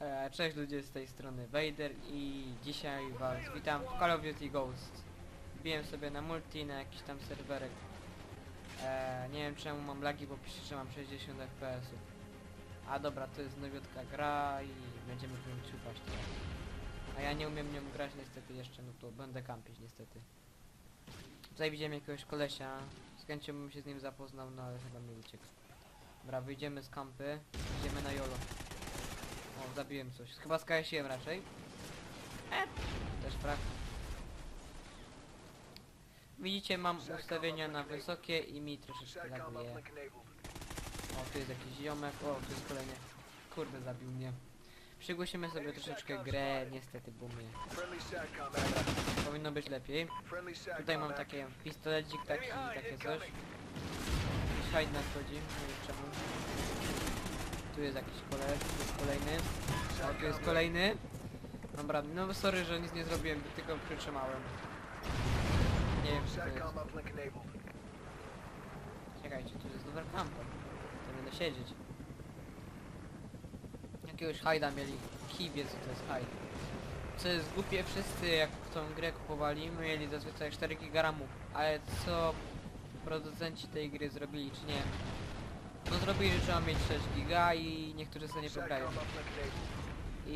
E, Cześć ludzie z tej strony Vader i dzisiaj was witam w Call of Duty Ghost. Wbiłem sobie na multi, na jakiś tam serwerek. E, nie wiem czemu mam lagi, bo pisze, że mam 60 fps. A dobra, to jest nowiutka gra i będziemy w nią ciupać teraz. A ja nie umiem nią grać niestety jeszcze, no to będę kampić niestety. Tutaj widziałem jakiegoś kolesia, z chęcią bym się z nim zapoznał, no ale chyba mi uciekł. Dobra, wyjdziemy z kampy, idziemy na jolo. Zabiłem coś. Chyba skasiłem raczej. E, też frak. Widzicie, mam ustawienia na wysokie i mi troszeczkę laguje. O, tu jest jakiś ziomek. O, tu jest kolejny. Kurde, zabił mnie. Przygłosimy sobie troszeczkę grę, niestety, bo mnie. Powinno być lepiej. Tutaj mam takie pistolecik taki, takie coś. Jakiś nadchodzi, nie wiem czemu. Tu jest jakiś jest kolejny. O, tu jest kolejny. Dobra, no sorry, że nic nie zrobiłem, tylko przytrzymałem. Nie wiem, co to jest. Czekajcie, tu jest overcamper. To będę siedzieć. Jakiegoś hajda mieli. Kij wie co to jest hajd. Co jest głupie, wszyscy jak tą grę kupowali, mieli zazwyczaj 4 giga RAMu. Ale co producenci tej gry zrobili, czy nie? No zrobili, że trzeba mieć 6 giga i niektórzy sobie nie pograją.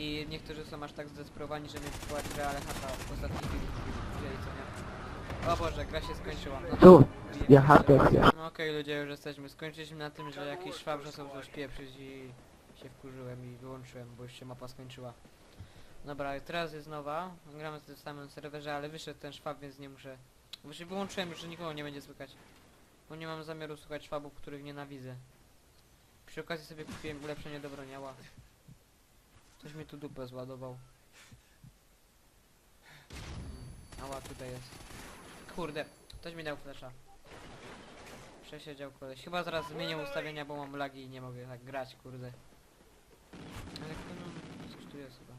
I niektórzy są aż tak zdesperowani, że nie kupować grę, ale chata w ostatnich wzięli, co nie? O Boże, gra się skończyła. No, Tu, jaka się. kwestia. No okej ludzie, już jesteśmy. Skończyliśmy na tym, że jakiś szwab zaczął coś pieprzyć i się wkurzyłem i wyłączyłem, bo już się mapa skończyła. Dobra, teraz jest nowa. Gramy w tym samym serwerze, ale wyszedł ten szwab, więc nie muszę... Właśnie wyłączyłem już, że nikogo nie będzie słychać. Bo nie mam zamiaru słuchać szwabów, których nienawidzę. Przy okazji sobie kupiłem ulepszenie do broniała. Ktoś mi tu dupę zładował. Ała, tutaj jest. Kurde, ktoś mi dał flesza. Przesiedział koleś. Chyba zaraz zmienię ustawienia, bo mam lagi i nie mogę tak grać, kurde. Ale no, coś tu jest chyba.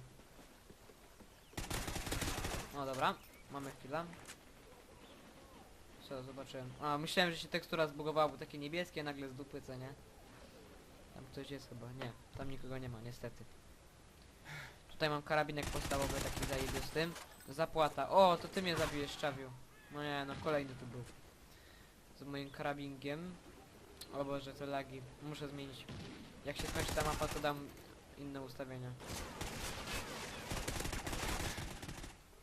No dobra, mamy chwilę. Co, zobaczyłem. A, myślałem, że się tekstura zbugowała, bo takie niebieskie nagle z dupy, co nie? Tam ktoś jest chyba. Nie, tam nikogo nie ma, niestety. Tutaj mam karabinek podstawowy, taki zajebisty. Zapłata. O, to ty mnie zabijesz, Czawiu. No nie, no kolejny tu był. Z moim karabinkiem. O Boże, te lagi. Muszę zmienić. Jak się skończy ta mapa, to dam inne ustawienia.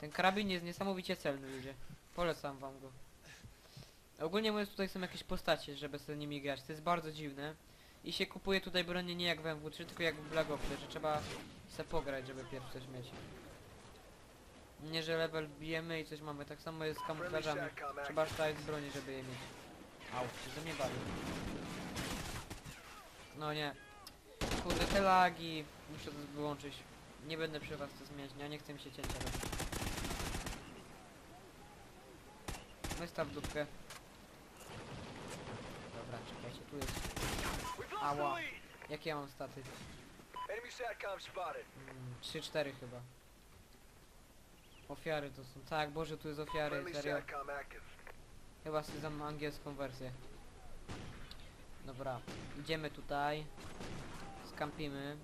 Ten karabin jest niesamowicie celny, ludzie. Polecam wam go. Ogólnie mówiąc, tutaj są jakieś postacie, żeby sobie nimi grać. To jest bardzo dziwne. I się kupuje tutaj bronię nie jak w MW3, tylko jak w Black Opsie, że trzeba se pograć, żeby pierwszy coś mieć. Nie, że level bijemy i coś mamy. Tak samo jest z kamuflażami. Trzeba sztać broni, żeby je mieć. Au, ze mnie bawi. No nie. Kurde, te lagi. Muszę to wyłączyć. Nie będę przy was to zmieniać, ja nie chcę mi się cięcia robić. Wystaw dupkę. Dobra, czekajcie, tu jest. Ała. Jakie ja mam staty? Enemy SATCOM spotted. Mm, 3-4 chyba. Ofiary to są. Tak, Boże, tu jest ofiary, Friendly serio. SATCOM active. Chyba sobie dam angielską wersję. Dobra, idziemy tutaj. Skampimy.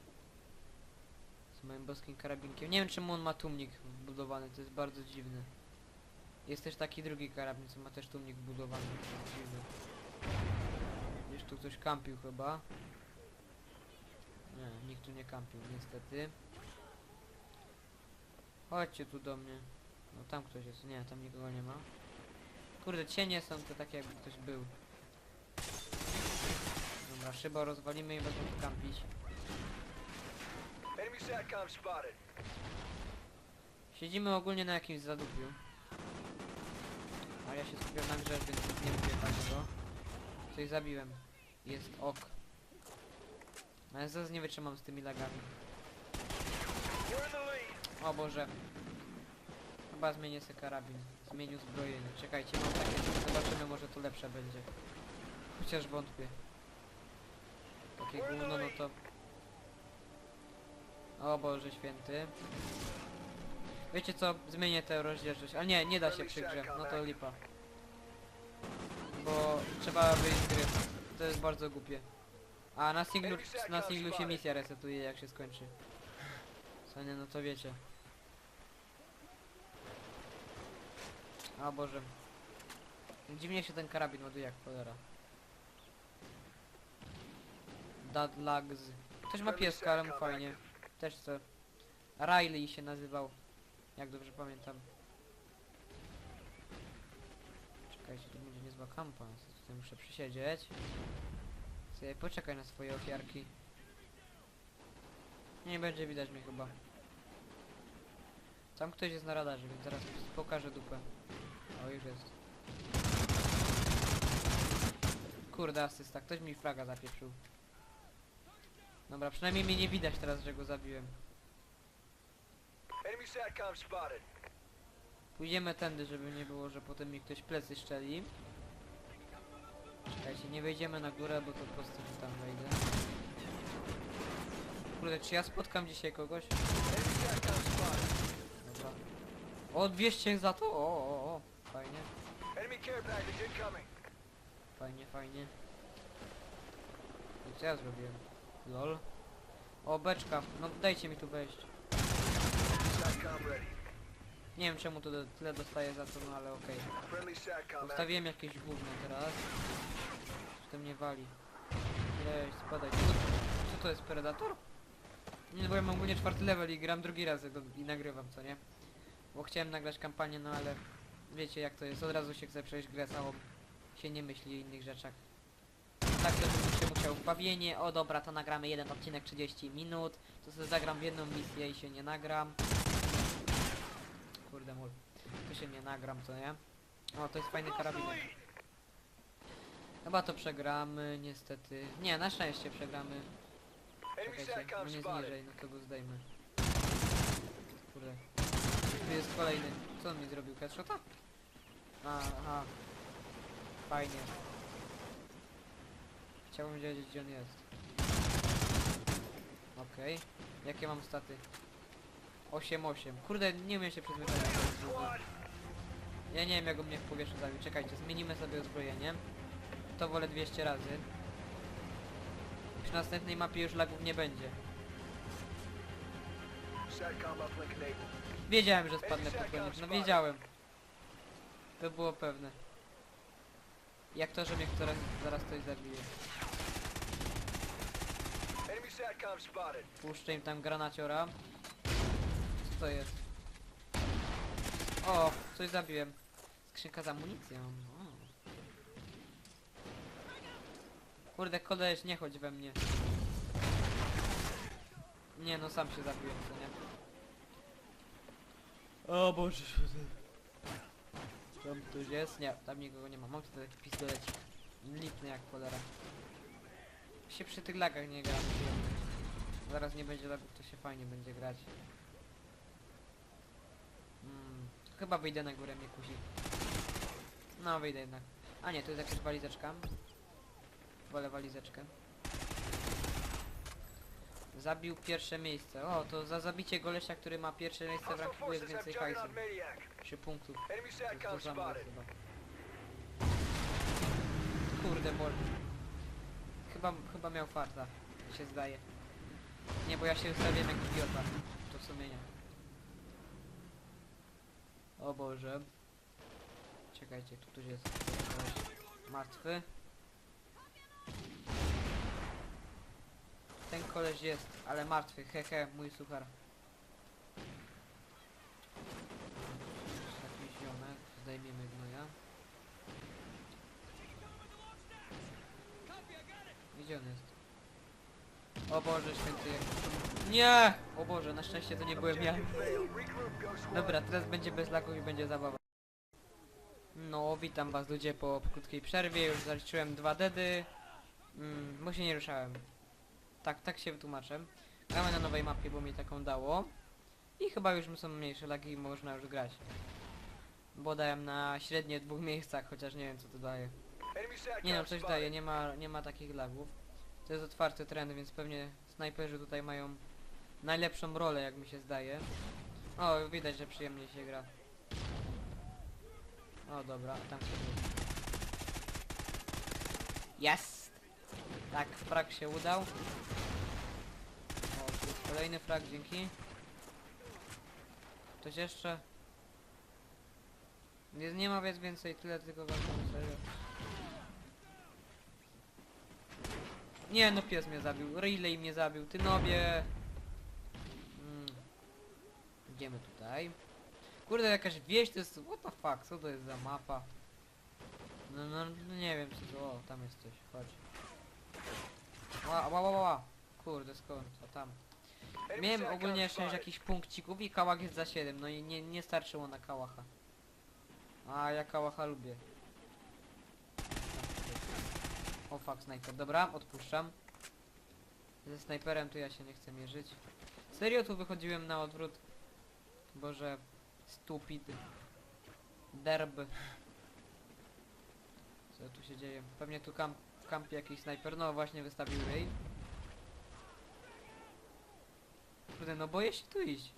Z moim boskim karabinkiem. Nie wiem czemu on ma tłumnik wbudowany, to jest bardzo dziwne. Jest też taki drugi karabin, co ma też tłumnik wbudowany. Dziwne. Gdzieś tu ktoś kampił chyba. Nie, nikt tu nie kampił, niestety. Chodźcie tu do mnie. No tam ktoś jest. Nie, tam nikogo nie ma. Kurde, cienie są to takie jakby ktoś był. Dobra, szybę rozwalimy i będą tu kampić. Enemy SATCOM spotted. Siedzimy ogólnie na jakimś zadupiu. A ja się skupiam na grze, więc nie mówię takiego. Coś zabiłem. Jest ok. Ale zaraz nie wytrzymam z tymi lagami. O Boże. Chyba zmienię sobie karabin. Zmienił zbrojenie. Czekajcie, mam takie. Zobaczymy, może to lepsze będzie. Chociaż wątpię. Takie gówno, no to... O Boże święty. Wiecie co? Zmienię tę rozdzielczość. Ale nie, nie da się przy grze. No to lipa. Bo trzeba wyjść z gry. To jest bardzo głupie. A na singlu, na singlu się misja resetuje jak się skończy. Co nie, no to wiecie. O Boże. Dziwnie się ten karabin ładuje jak cholera. Dad Lags. Ktoś ma pieska, ale mu fajnie. Też co. Riley się nazywał. Jak dobrze pamiętam. Czekajcie, to będzie niezła kampa. Tutaj muszę przysiedzieć. Poczekaj na swoje ofiarki. Nie będzie widać mnie chyba. Tam ktoś jest na radarze, więc zaraz pokażę dupę. O, już jest. Kurde, asysta. Ktoś mi fraga zapieprzył. Dobra, przynajmniej mnie nie widać teraz, że go zabiłem. Pójdziemy tędy, żeby nie było, że potem mi ktoś plecy szczeli. Czekajcie, nie wejdziemy na górę, bo to po prostu tam wejdę. Kurde, czy ja spotkam dzisiaj kogoś? Dobra. O, 200 za to? O, o, o. Fajnie, Enemy care package incoming. fajnie, fajnie. I co ja zrobiłem? Lol. O, beczka. No dajcie mi tu wejść. SATCOM ready. Nie wiem czemu to tyle dostaję za to, no ale okej. Ustawiłem jakieś gówno teraz. To mnie wali? Cześć, spadaj. Co, to jest Predator? Nie, bo ja mam ogólnie czwarty level i gram drugi raz i nagrywam, co nie? Bo chciałem nagrać kampanię, no ale wiecie jak to jest, od razu się chce przejść grę całą. Się nie myśli o innych rzeczach. Tak to bym się musiał bawienie, o dobra, to nagramy jeden odcinek 30 minut, to sobie zagram w jedną misję i się nie nagram. Kurde mól. To się nie nagram, co nie? O, to jest fajny karabinek. Chyba to przegramy, niestety. Nie, na szczęście przegramy. Czekajcie, SATCOM on jest spotted. niżej, no to go zdejmy. Kurde. Tu jest kolejny. Co on mi zrobił? Headshota? Aha. Fajnie. Chciałbym wiedzieć gdzie on jest. Okej. Jakie mam staty? 8-8. Kurde, nie umiem się przyzwyczaić. Ja nie wiem jak on mnie w powietrzu zabił. Czekajcie, zmienimy sobie uzbrojenie. To wolę 200 razy. Przy następnej mapie już lagów nie będzie. Wiedziałem, że spadnę pod koniec. No wiedziałem. To było pewne. Jak to, że mnie teraz, zaraz ktoś zabije. Puszczę im tam granaciora. Co to jest? O, coś zabiłem. Skrzynka z amunicją. O. Kurde, koleś, nie chodź we mnie. Nie no, sam się zabiłem, co nie? O Boże święty. Tam ktoś jest? Nie, tam nikogo nie ma. Mam tutaj taki pistolecik. Lipny jak cholera. Się przy tych lagach nie gra. Zaraz nie będzie lagów, to się fajnie będzie grać. Chyba wyjdę na górę, mnie kusi. No, wyjdę jednak. A nie, to jest jakaś walizeczka. Wolę walizeczkę. Zabił pierwsze miejsce. O, to za zabicie golesia, który ma pierwsze miejsce w rankingu jest więcej hajsu. Juggernaut Maniac. 3 punktów. To chyba. Kurde, bol. Chyba, chyba miał farta, się zdaje. Nie, bo ja się ustawiłem jak idiota. To w sumie nie. O Boże. Czekajcie, tu ktoś jest. Martwy. Ten koleś jest, ale martwy. Hehe, mój suchar. Taki ziomek. Zdejmiemy gnoja. Gdzie on jest? O Boże święty. jak- Nie! O Boże, na szczęście to nie byłem ja. Dobra, teraz będzie bez lagów i będzie zabawa. No, witam was ludzie po krótkiej przerwie, już zaliczyłem dwa dedy. Mm, bo się nie ruszałem. Tak, tak się wytłumaczę. Gramy na nowej mapie, bo mi taką dało. I chyba już są mniejsze lagi i można już grać. Bo dałem na średnie dwóch miejscach, chociaż nie wiem co to daje. Nie no, coś daje, nie ma, nie ma takich lagów. To jest otwarty trend, więc pewnie snajperzy tutaj mają najlepszą rolę, jak mi się zdaje. O, widać, że przyjemnie się gra. O, dobra, tam sobie. Jest! Tak, frag się udał. O, jest kolejny frag, dzięki. Ktoś jeszcze? Nie, nie ma więc więcej, tyle tylko wam serio. Nie no pies mnie zabił, relay mnie zabił, ty nobie. Idziemy tutaj. Kurde jakaś wieś to jest, what the fuck, co to jest za mapa? No, no, no nie wiem co to, o tam jest coś, chodź. Ła, ła, ła, ła. Kurde skąd, a tam. Miałem ogólnie 6 spotted. jakichś punkcików i kałach jest za 7, no i nie, nie starczyło na kałacha. A ja kałacha lubię. O fuck, snajper. Dobra, odpuszczam. Ze snajperem tu ja się nie chcę mierzyć. Serio tu wychodziłem na odwrót. Boże, stupid. Derb. Co tu się dzieje? Pewnie tu kamp, w kampie jakiś snajper. No właśnie wystawił rej. Kurde, no boję się tu iść.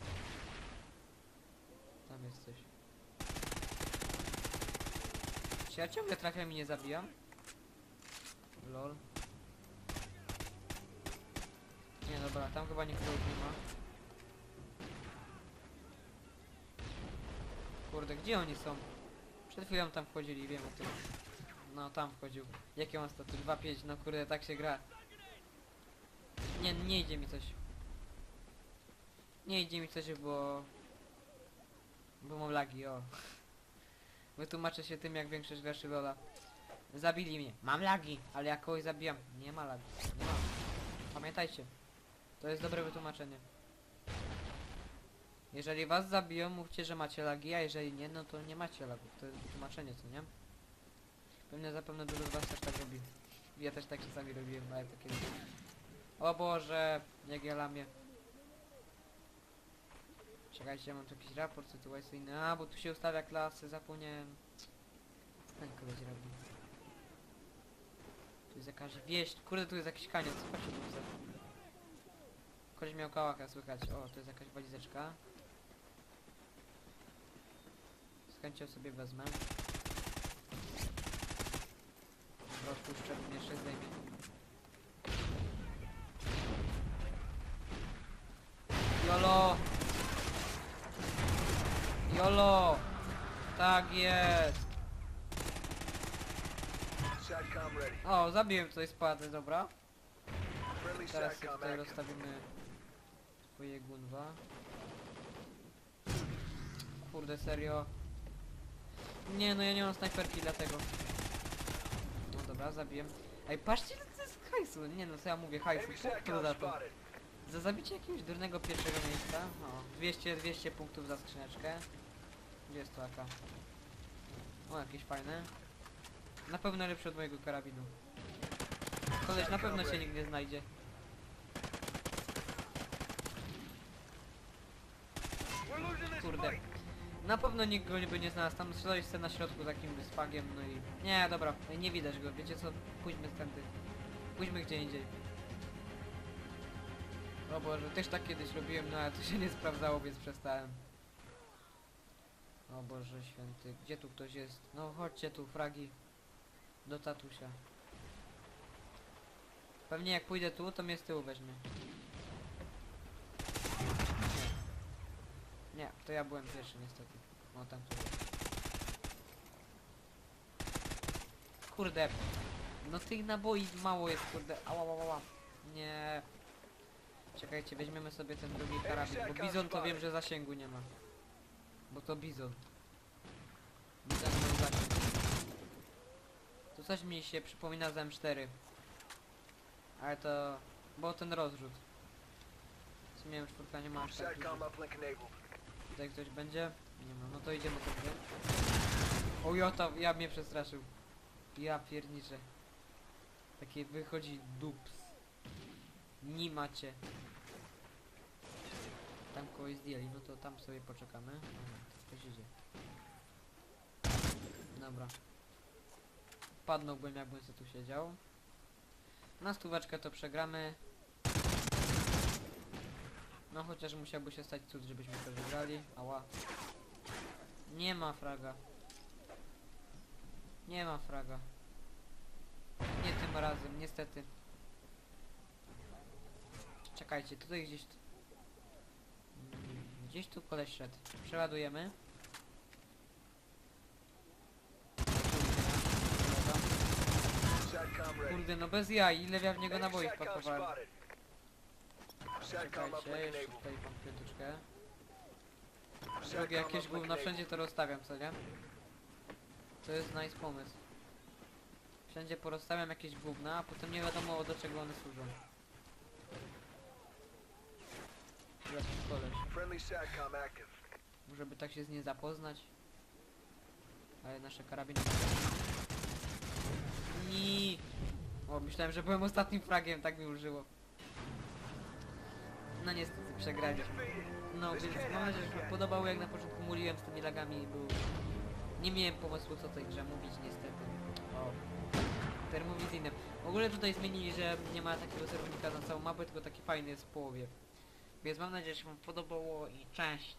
Tam jest coś. Czy ja ciągle trafiam i nie zabijam? Lol. Nie dobra, tam chyba nikogo nie ma. Kurde, gdzie oni są? Przed chwilą tam wchodzili, wiem o tym. No, tam wchodził. Jakie mam staty? 2-5, no kurde, tak się gra. Nie, nie idzie mi coś. Nie idzie mi coś, bo... Bo mam lagi, o. Wytłumaczę się tym, jak większość graczy Lola. Zabili mnie. Mam lagi, ale jak kogoś zabijam. Nie ma lagi. Nie ma. Pamiętajcie. To jest dobre wytłumaczenie. Jeżeli was zabiją, mówcie, że macie lagi, a jeżeli nie, no to nie macie lagów. To jest wytłumaczenie, co nie? Pewnie zapewne dużo z was też tak robi. Ja też tak czasami robiłem, ale takie... O Boże, jak ja lamię. Czekajcie, ja mam tu jakiś raport sytuacyjny. A, bo tu się ustawia klasy, zapomniałem. Ten koleś robi? Tu jest jakaś wieść. Kurde, tu jest jakiś kaniec. Chodźcie tu widzę. Koleś miał kałaka, słychać. O, tu jest jakaś walizeczka. Z chęcią sobie wezmę. Rozpuszczę, jeszcze zdejmie. Jolo! Jolo! Tak jest! O, zabiłem tutaj spady, dobra. Teraz sobie tutaj active. rozstawimy swoje gunwa. Kurde, serio. Nie, no ja nie mam snajperki dlatego. No dobra, zabiję. Ej, patrzcie, ile to jest hajsu. Nie no, co ja mówię, hajsu. SATCOM za to. Za zabicie jakiegoś durnego pierwszego miejsca. O, 200, 200 punktów za skrzyneczkę. Gdzie jest to AK? O, jakieś fajne. Na pewno lepszy od mojego karabinu. Koleś na pewno się nigdy nie znajdzie. Kurde. Na pewno nikt go nie by nie znalazł. Tam strzelałeś sobie na środku takim spagiem, no i... Nie, dobra, nie widać go. Wiecie co? Pójdźmy stędy. Pójdźmy gdzie indziej. O Boże, też tak kiedyś robiłem, no ale to się nie sprawdzało, więc przestałem. O Boże święty, gdzie tu ktoś jest? No chodźcie tu, fragi. Do tatusia. Pewnie jak pójdę tu, to mnie z tyłu weźmie. Nie. To ja byłem pierwszy niestety. O tam tu. Kurde. No tych naboi mało jest, kurde. Ała, ała, ała. Nie. Czekajcie, weźmiemy sobie ten drugi karabin, bo bizon to wiem, że zasięgu nie ma. Bo to bizon. Bizon miał zasięg. To coś mi się przypomina z M4. Ale to... Bo ten rozrzut. W sumie M4 nie ma aż tak dużo. Tutaj ktoś będzie? Nie ma, no to idziemy sobie. O jota, ja mnie przestraszył. Ja pierniczę. Takie wychodzi dups. Nie macie. Tam kogoś zdjęli, no to tam sobie poczekamy. Ktoś idzie. Dobra. Padnąłbym jakbym sobie tu siedział. Na stóweczkę to przegramy. No chociaż musiałby się stać cud, żebyśmy to wygrali. Ała. Nie ma fraga. Nie ma fraga. Nie tym razem, niestety. Czekajcie, tutaj gdzieś... Mm, Gdzie Gdzieś tu koleś szedł. Przeładujemy. Kurde, no bez jaj, ile ja w niego naboi. SATCOM Czekajcie, jeszcze tutaj mam piąteczkę. SATCOM jakieś gówno, wszędzie to rozstawiam, co nie? To jest nice pomysł. Wszędzie porozstawiam jakieś gówna, a potem nie wiadomo do czego one służą. Koleś. Może by tak się z nim zapoznać. Ale nasze karabiny... Ni. O, myślałem, że byłem ostatnim fragiem, tak mi użyło. No niestety, przegraliśmy. No, więc mam nadzieję, że się podobało, jak na początku mówiłem z tymi lagami był... Nie miałem pomysłu, co tej grze mówić, niestety. O. Termowizyjnym. W ogóle tutaj zmienili, że nie ma takiego serownika na całą mapę, tylko taki fajny jest w połowie. Więc mam nadzieję, że się wam podobało i cześć.